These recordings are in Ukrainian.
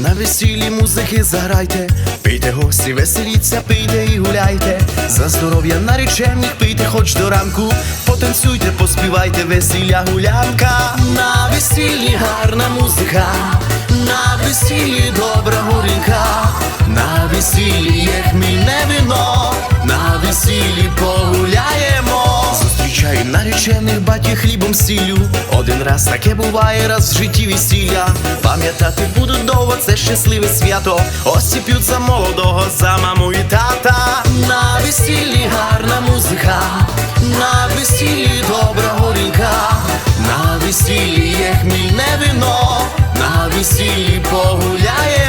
на весіллі музики заграйте, пийте гості, веселіться, пийте і гуляйте. За здоров'я наречених пийте хоч до ранку. Потанцюйте, поспівайте, весілля гулянка. На весіллі гарна музика, на весіллі добра горінка, на весіллі є хмільне вино, на весіллі погуляємо. Зустрічаю наречених батьків хлібом сіллю. Один раз таке буває, раз в житті весілля. Пам'ятати будуть довго, це щасливе свято. Ось п'ють за молодого, за маму і тата. На весіллі гарна музика, на весіллі добра горінка, на весіллі є хмільне вино, на весіллі погуляємо.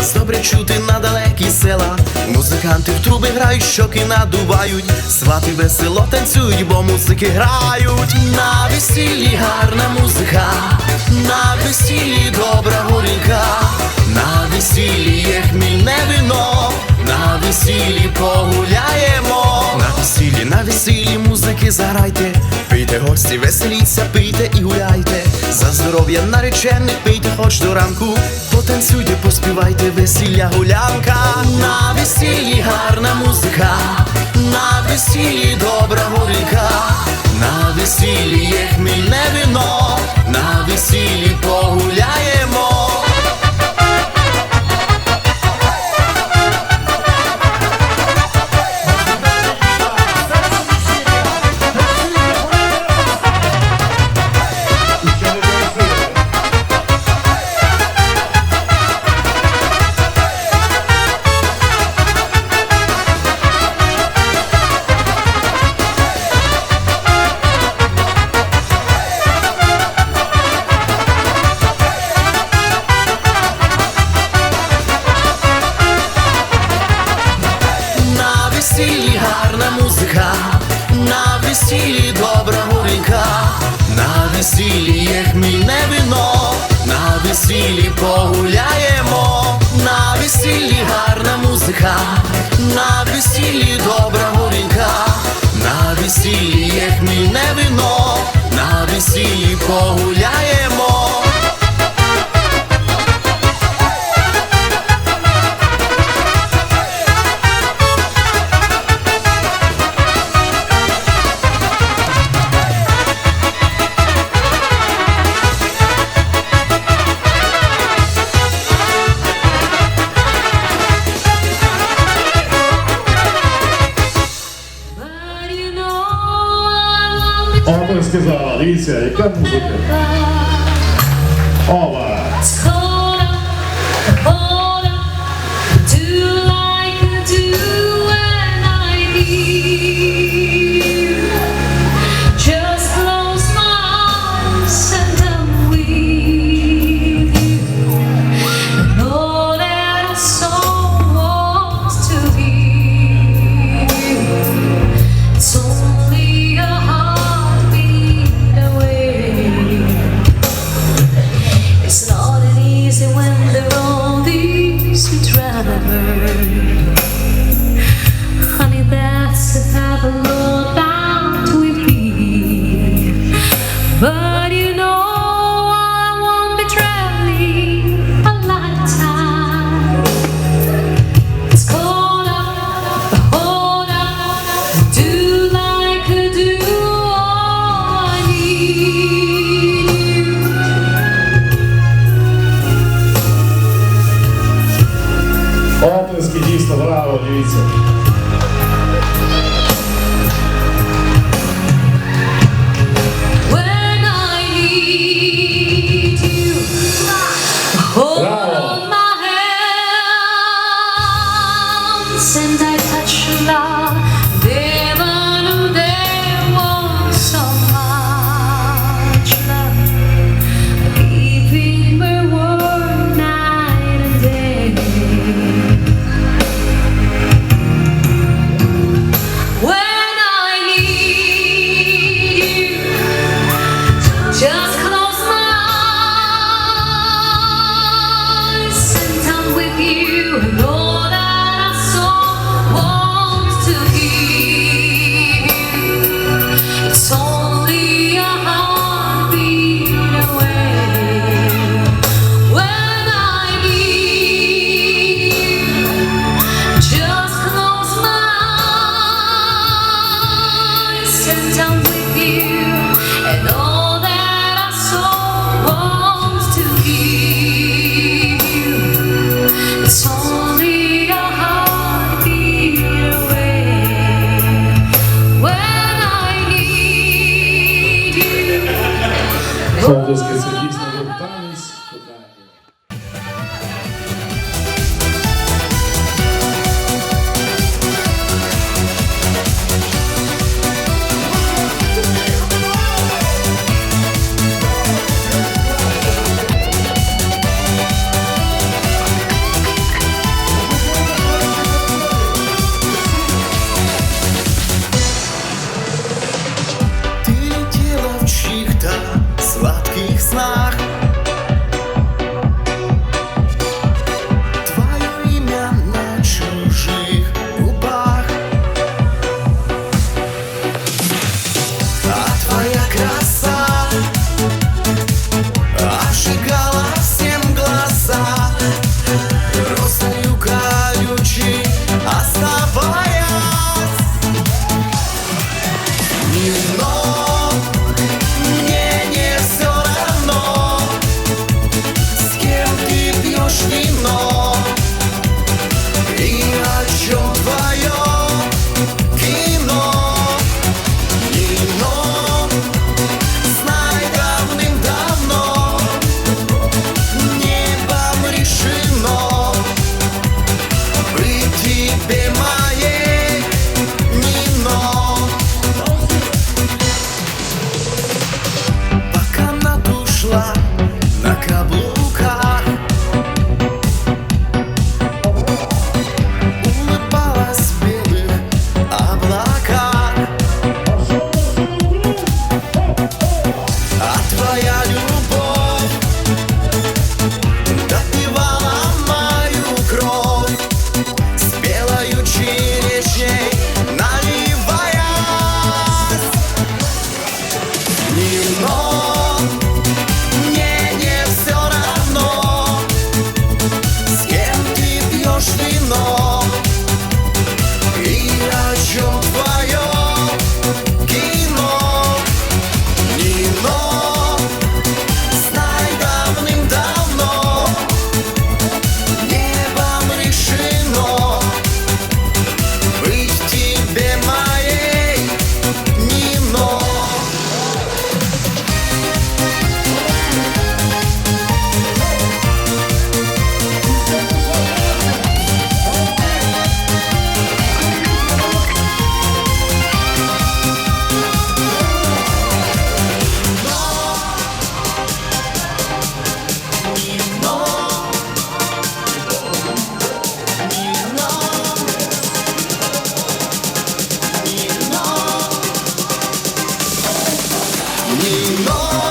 Вас добре чути на далекі села. Музиканти в труби грають, щоки надувають, свати весело танцюють, бо музики грають. На весіллі гарна музика, на весіллі добра горінка, на весіллі є хмільне вино, на весіллі погуляємо. На весіллі, на весіллі музики заграйте, пийте гості, веселіться, пийте і гуляйте. За здоров'я наречених пийте хоч до ранку. Потанцюйте, поспівайте, весілля гулянка. На весіллі гарна музика, на весіллі добра горілка, на весіллі є хмільне вино, на весіллі погуляємо. Погуляємо, на весіллі гарна музика, на весіллі добра горінка, на весіллі є хмільне вино, на весіллі погуляємо. Оплески зала, дивіться, яка музика. Ова! Дійсно, браво, дивіться. And I touch love you know